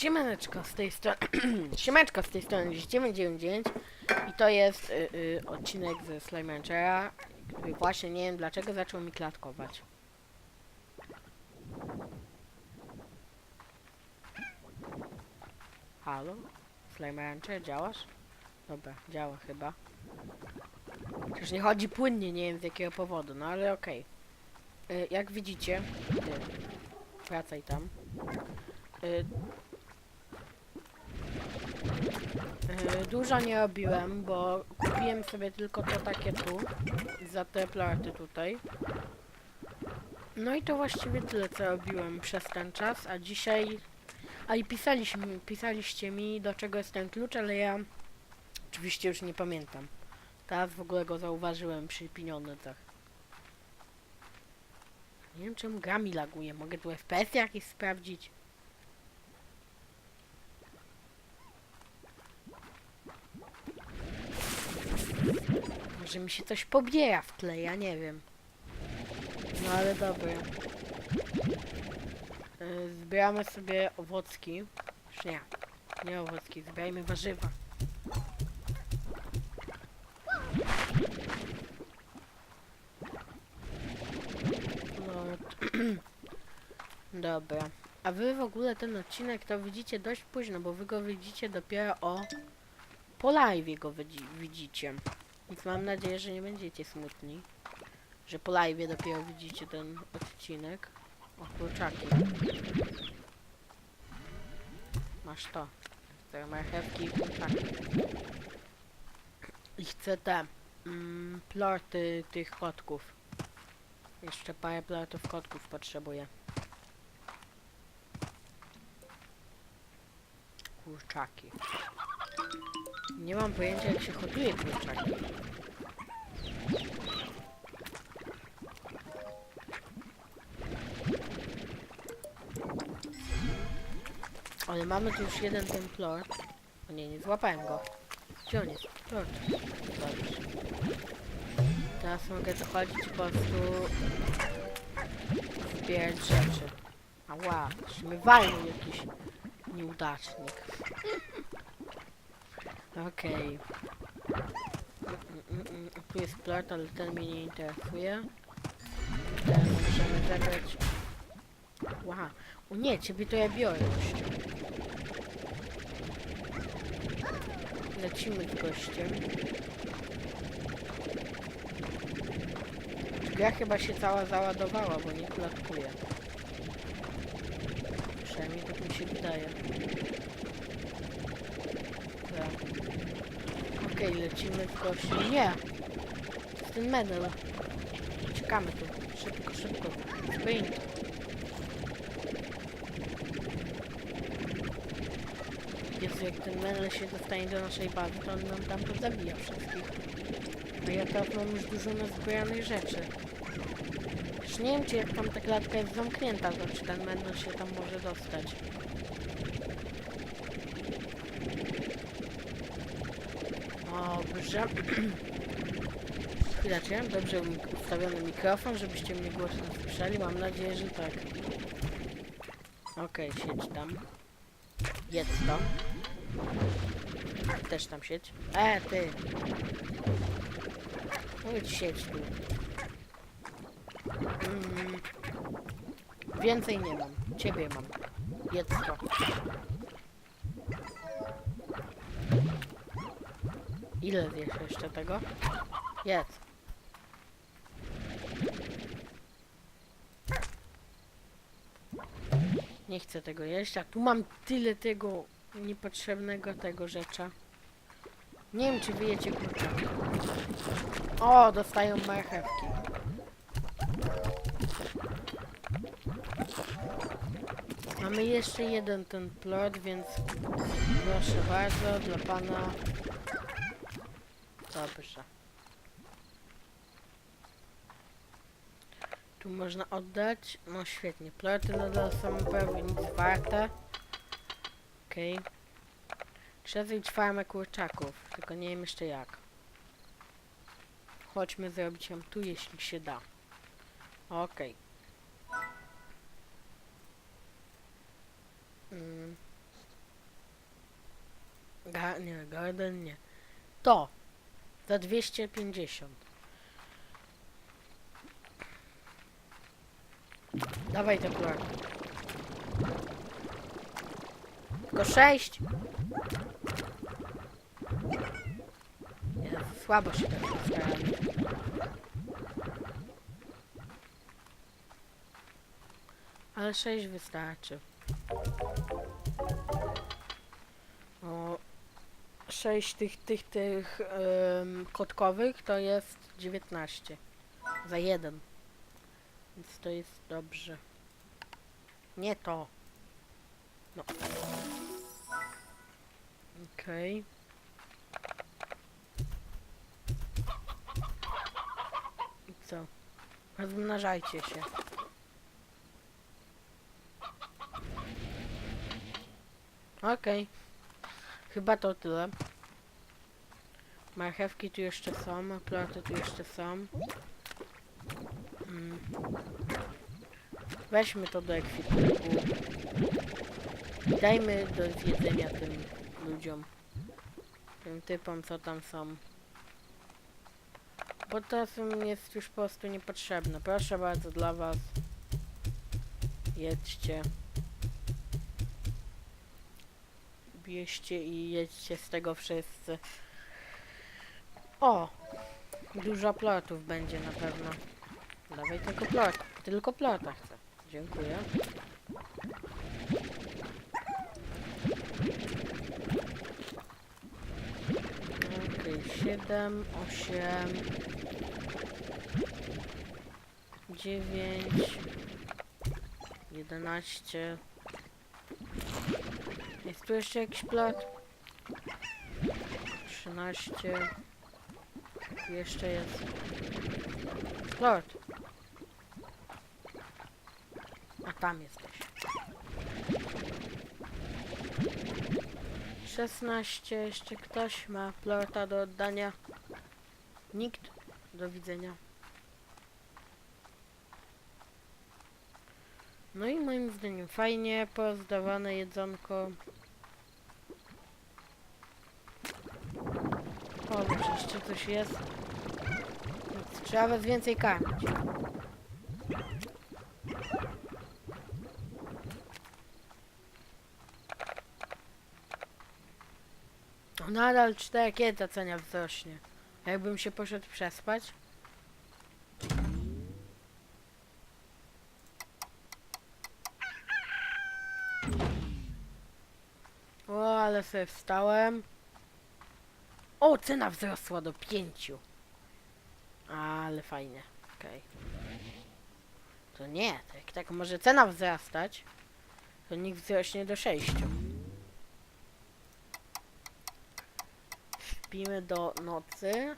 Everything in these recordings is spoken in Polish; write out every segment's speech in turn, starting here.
Siemaneczko z tej strony, Siemaneczko z tej strony 999 i to jest y, y, odcinek ze Slime Ranchera, właśnie nie wiem dlaczego zaczął mi klatkować. Halo? Slime Rancher, działasz? Dobra, działa chyba. Chociaż nie chodzi płynnie, nie wiem z jakiego powodu, no ale okej. Y, Jak widzicie, y, wracaj tam. Y, y, Dużo nie robiłem, bo kupiłem sobie tylko to takie tu za te planty tutaj. No i to właściwie tyle co robiłem przez ten czas, a dzisiaj... A i pisaliśmy, pisaliście mi do czego jest ten klucz, ale ja oczywiście już nie pamiętam. Teraz w ogóle go zauważyłem przy pieniądzach. Nie wiem czemu gra mi laguje, mogę tu FPS jakieś sprawdzić? Może mi się coś pobiera w tle, ja nie wiem. No ale dobra. Y, Zbieramy sobie owocki. Już nie, nie owocki, zbierajmy warzywa. No, dobra. A wy w ogóle ten odcinek to widzicie dość późno, bo wy go widzicie dopiero o... Po live go widzi- widzicie. Więc mam nadzieję, że nie będziecie smutni. Że po live dopiero widzicie ten odcinek. O kurczaki. Masz to. Chcę marchewki i kurczaki. I chcę te mm, tych kotków. Jeszcze parę plortów kotków potrzebuję. Kurczaki. Nie mam pojęcia jak się hoduje kurczaki. Ale mamy tu już jeden ten plort. O nie, nie złapałem go. Gdzie on jest? Dobrze. Teraz mogę tu chodzić i po prostu zbierać rzeczy. Ała, walnął jakiś nieudacznik. Okej. Mm, mm, mm. Tu jest plot, ale ten mnie nie interesuje. Ten możemy zabrać. Wow. O nie, ciebie to ja biorę gościu. Lecimy z gościem. Gra chyba się cała załadowała, bo nie klatkuje. Przynajmniej tak mi się wydaje. Dobra. Okej, lecimy z gościem. Nie! To ten medal. Czekamy tu. Szybko, szybko. Sprint. Jezu, jak ten menel się dostanie do naszej bazy, to on nam tam pozabija wszystkich. A ja teraz mam już dużo nazbieranych rzeczy. Już nie wiem, czy jak tam ta klatka jest zamknięta, to czy ten menel się tam może dostać. Dobrze. Chwileczkę, dobrze ustawiony mikrofon, żebyście mnie głośno słyszeli. Mam nadzieję, że tak. Okej, siedź tam. Jedz to. Też tam siedź. E, ty. Mówię ci siedź tu. Mm. Więcej nie mam. Ciebie mam. Jedz to. Ile zjesz jeszcze tego? Jedz. Nie chcę tego jeść, a tu mam tyle tego niepotrzebnego tego rzecza. Nie wiem, czy wyjecie kurczaki. O, dostają marchewki. Mamy jeszcze jeden ten plot, więc proszę bardzo, dla pana. Dobrze. Tu można oddać. No świetnie. Ploty nadal są prawie nic warte. Okej. Trzeba zrobić farmę kurczaków, tylko nie wiem jeszcze jak. Chodźmy zrobić ją tu, jeśli się da. Okej. Mm. Ga nie, garden nie. To. Za 250. Dawaj te plany. Tylko 6. Jezu, słabo się tak starali. Ale 6 wystarczy. 6 tych, tych, tych kotkowych to jest 19. Za jeden. Więc to jest dobrze. Nie to. No. Okej. I co? Rozmnażajcie się. Okej. Chyba to tyle. Marchewki tu jeszcze są, ploty tu jeszcze są. Mm. Weźmy to do ekwipunku. Dajmy do zjedzenia tym ludziom. Tym typom, co tam są. Bo są- jest już po prostu niepotrzebne. Proszę bardzo, dla was. Jedźcie. Bierzcie i jedźcie z tego wszyscy. O! Dużo plotów będzie na pewno. Dawaj tylko plot. Tylko plota chcę. Dziękuję. Okej, okay, 7, 8, 9, 11. Jest tu jeszcze jakiś plat? 13. Tu jeszcze jest. Lord. A tam jesteś. 16. Jeszcze ktoś ma plorta do oddania. Nikt. Do widzenia. No i moim zdaniem fajnie pozdawane jedzonko. Może jeszcze coś jest. Nic, Trzeba was więcej karmić. Nadal 4 kiedy ta cena wzrośnie? Jakbym się poszedł przespać? O, ale sobie wstałem. O, cena wzrosła do 5. Ale fajnie. Okej. To nie, to jak tak może cena wzrastać, to niech wzrośnie do 6. Śpimy do nocy.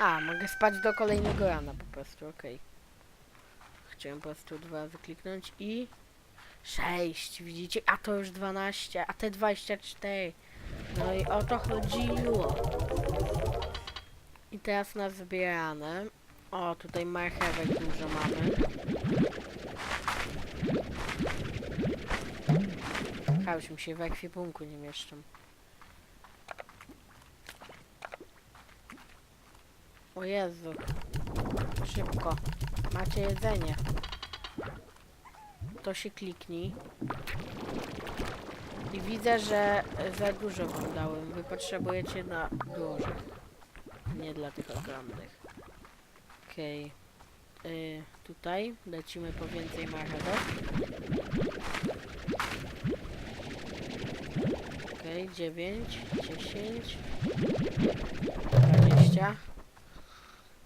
A, mogę spać do kolejnego rana po prostu, okej. Chciałem po prostu dwa razy kliknąć i... 6, widzicie? A to już 12, a te 24. No i o to chodziło. I teraz na zbierane. O, tutaj marchewek dużo mamy. A, mi się w ekwipunku nie mieszczą. O Jezu. Szybko. Macie jedzenie. To się kliknij. I widzę, że za dużo wam dałem. Wy potrzebujecie na dużych. Nie dla tych ogromnych. Okej. Y, tutaj lecimy po więcej marchewek. Okej, 9, 10, 20.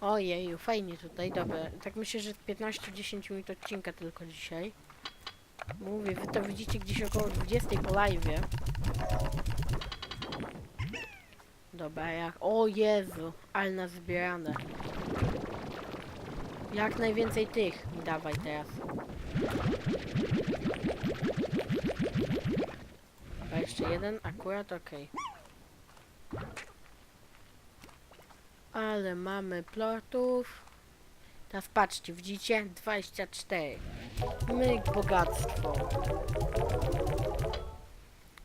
Ojeju, fajnie tutaj, dobra. Tak myślę, że 15-10 minut odcinka tylko dzisiaj. Mówię, wy to widzicie gdzieś około 20 po live'ie. Dobra, jak... O Jezu, ale nazbierane. Jak najwięcej tych dawaj teraz. A jeszcze jeden, akurat okej. Ale mamy plotów. Teraz patrzcie, widzicie? 24. Myk bogactwo.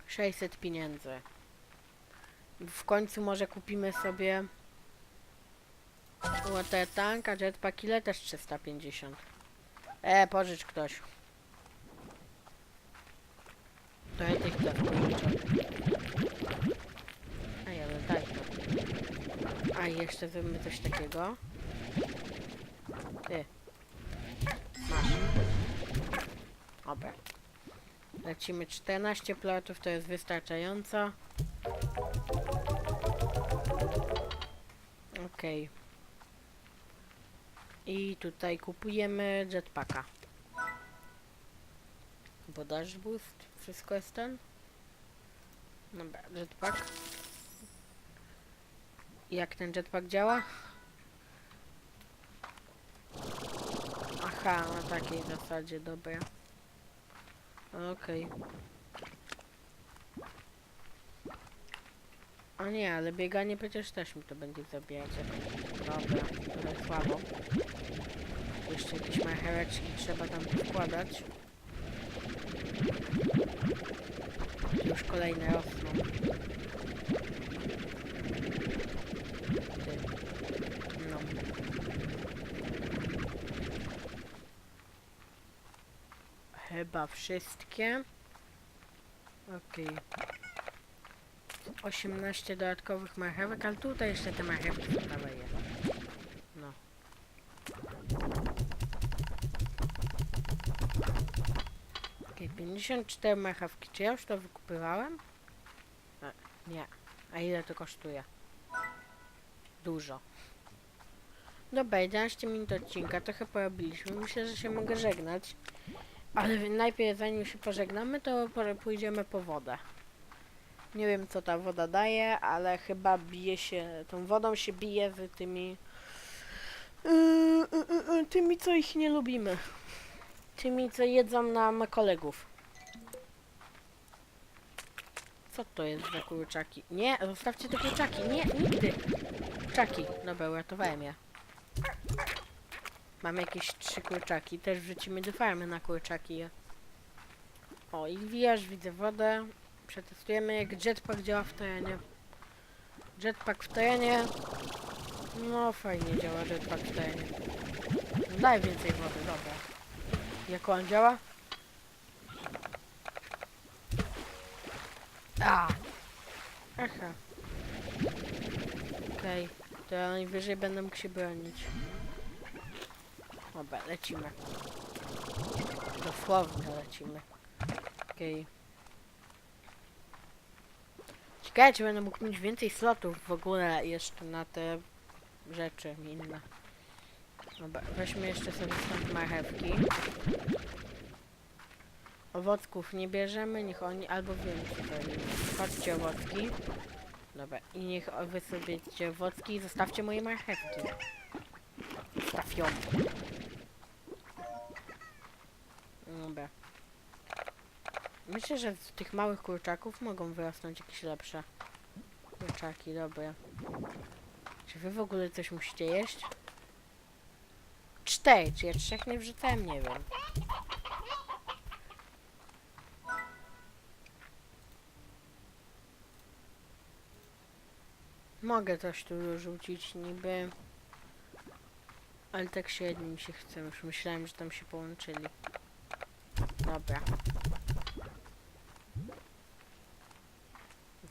600 pieniędzy. W końcu może kupimy sobie water tank, a jetpack ile? Też 350. E, pożycz ktoś. To ja tych też pożyczę. A ja ale daj to. A jeszcze zrobimy coś takiego. Ty. Masz. Dobra. Lecimy 14 plotów, to jest wystarczająco. Okej. I tutaj kupujemy jetpacka. Bo dash boost, wszystko jest ten. Dobra, jetpack. Jak ten jetpack działa? Aha, na takiej zasadzie, dobra. Okej. A nie, ale bieganie przecież też mi to będzie zabijać. Dobra, trochę słabo. Jeszcze jakieś marcheweczki trzeba tam wkładać. Już kolejne rosną. Ty. No. Chyba wszystkie. Okej. 18 dodatkowych marchewek, ale tutaj jeszcze te marchewki zostały je. No. Okej, 54 marchewki. Czy ja już to wykupywałem? E, nie. A ile to kosztuje? Dużo. Dobra, 11 minut odcinka, trochę porobiliśmy. Myślę, że się mogę żegnać. Ale najpierw, zanim się pożegnamy, to pójdziemy po wodę. Nie wiem, co ta woda daje, ale chyba bije się, tą wodą się bije z tymi, yy, yy, yy, tymi, co ich nie lubimy. Tymi, co jedzą nam kolegów. Co to jest za kurczaki? Nie, zostawcie te kurczaki. Nie, nigdy. Kurczaki. Dobra, uratowałem je. Mamy jakieś trzy kurczaki. Też wrzucimy do farmy na kurczaki je. O, i wiesz, widzę wodę. Przetestujemy jak jetpack działa w terenie. Jetpack w terenie. No fajnie działa jetpack w terenie. Daj więcej wody, dobra. Jak on działa? A! Aha. Okej. To ja najwyżej będę mógł się bronić. Dobra, lecimy. Dosłownie lecimy. Okej. Ciekawe, czy będę mógł mieć więcej slotów w ogóle jeszcze na te rzeczy inne. Dobra, weźmy jeszcze sobie stąd marchewki. Owocków nie bierzemy, niech oni albo więcej weźmie. Chodźcie owocki. Dobra, i niech wy sobie owocki i zostawcie moje marchewki. Ją. Dobra. Myślę, że z tych małych kurczaków mogą wyrosnąć jakieś lepsze kurczaki, dobra. Czy wy w ogóle coś musicie jeść? Cztery, czy ja trzech nie wrzucałem? Nie wiem. Mogę coś tu rzucić niby. Ale tak średnio mi się chce. Już myślałem, że tam się połączyli. Dobra.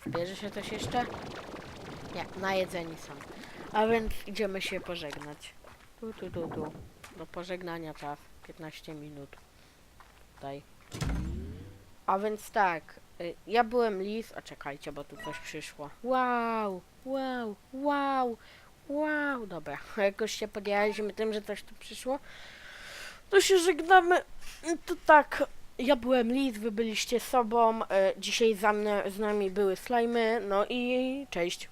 Zbierze się coś jeszcze? Nie, na jedzeni są. A więc idziemy się pożegnać. Tu, tu, tu, tu. Do pożegnania czas. 15 minut. Tutaj. A więc tak. y, Ja byłem lis. A czekajcie, bo tu coś przyszło. Wow, wow, wow, wow. Dobra, jakoś się podjęliśmy tym, że coś tu przyszło. To się żegnamy. To tak. Ja byłem lis, wy byliście sobą. y, Dzisiaj za mną, z nami były slajmy. No i cześć.